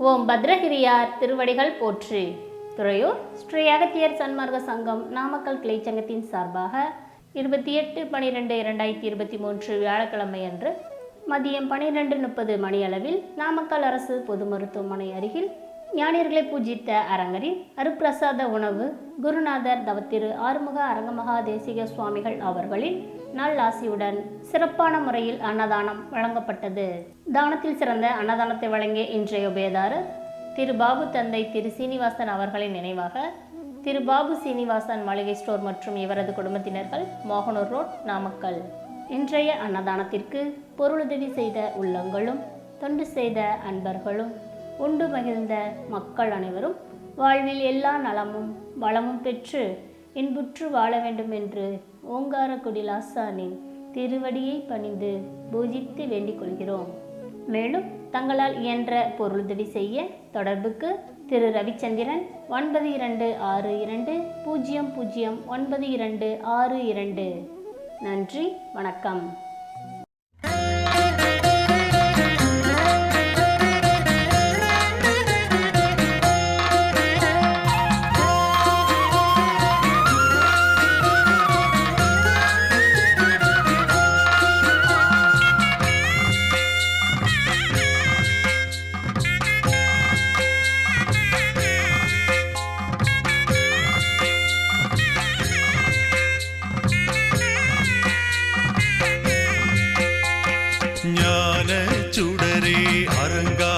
ஓம் பத்ரகிரியார் திருவடிகள் போற்று. துறையூர் ஸ்ரீ அகத்தியர் சன்மார்க்க சங்கம் நாமக்கல் கிளை சங்கத்தின் சார்பாக இருபத்தி எட்டு பனிரெண்டு இரண்டாயிரத்தி இருபத்தி மூன்று வியாழக்கிழமை அன்று மதியம் பனிரெண்டு முப்பது மணியளவில் நாமக்கல் அரசு பொது மருத்துவமனை அருகில் ஞானியர்களை பூஜித்த அரங்கரின் அருப்பிரசாத உணவு குருநாதர் தவத்திரு ஆறுமுக அரங்கமகா தேசிக சுவாமிகள் அவர்களின் நல்லாசியுடன் சிறப்பான முறையில் அன்னதானம் வழங்கப்பட்டது. தானத்தில் சிறந்த அன்னதானத்தை வழங்கிய இன்றைய உபயதாரர் திரு பாபு தந்தை திரு சீனிவாசன் அவர்களின் நினைவாக திரு பாபு சீனிவாசன் மளிகை ஸ்டோர் மற்றும் இவரது குடும்பத்தினர்கள் மோகனூர் ரோட் நாமக்கல். இன்றைய அன்னதானத்திற்கு பொருளுதவி செய்த உள்ளங்களும் தொண்டு செய்த அன்பர்களும் உண்டு மகிழ்ந்த மக்கள் அனைவரும் வாழ்வில் எல்லா நலமும் வளமும் பெற்று இன்புற்று வாழ வேண்டும் என்று ஓங்காரக்குடி லாசானின் திருவடியை பணிந்து பூஜித்து வேண்டிக் கொள்கிறோம். மேலும் தங்களால் இயன்ற பொருளுதவி செய்ய தொடர்புக்கு திரு. ரவிச்சந்திரன் ஒன்பது இரண்டு ஆறு இரண்டு பூஜ்ஜியம் பூஜ்ஜியம் ஒன்பது இரண்டு ஆறு இரண்டு. நன்றி வணக்கம். ஞான சுடரே அரங்கா